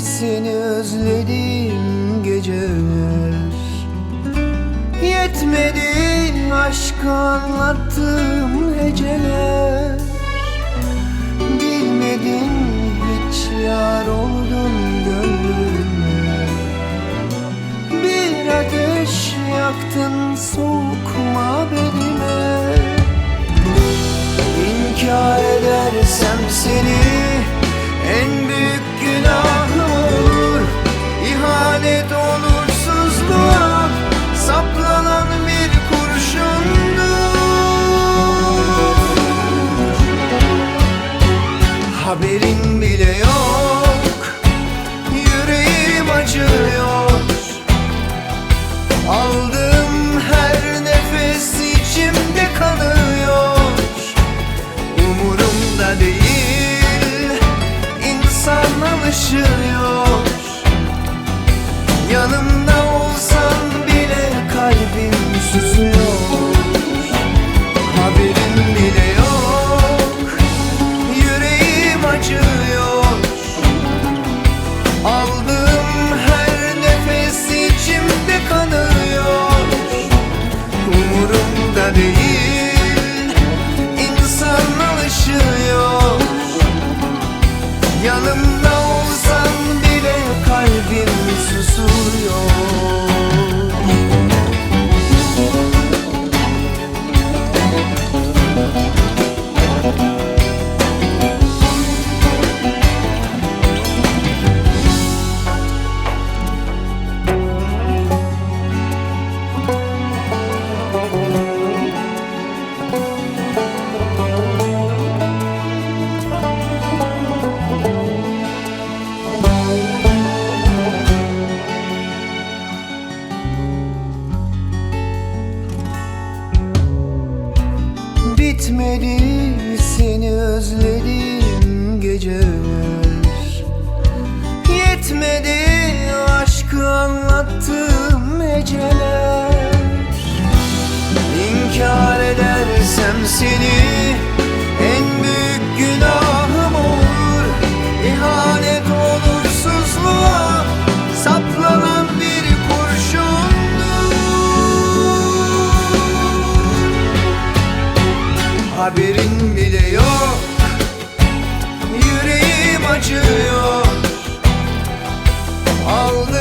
seni özledim geceler. Yetmedi aşkı anlattığım heceler. Bilmedin hiç yar oldun gönlüme. Bir ateş yaktın soğukma bedime. İnkar edersem seni Haberin bile yok Yüreğim acıyor. Aldığım her nefes içimde kanıyor Umurumda değil İnsan alışıyor Yanımda Değil. İnsan alışıyor Yanımda olsan bile kalbim susuyor Bitmedi seni özledim geceler Yetmedi aşkı anlattığım heceler İnkar edersem seni en büyük günahım Haberin bile yok. Yüreğim acıyor. Aldığım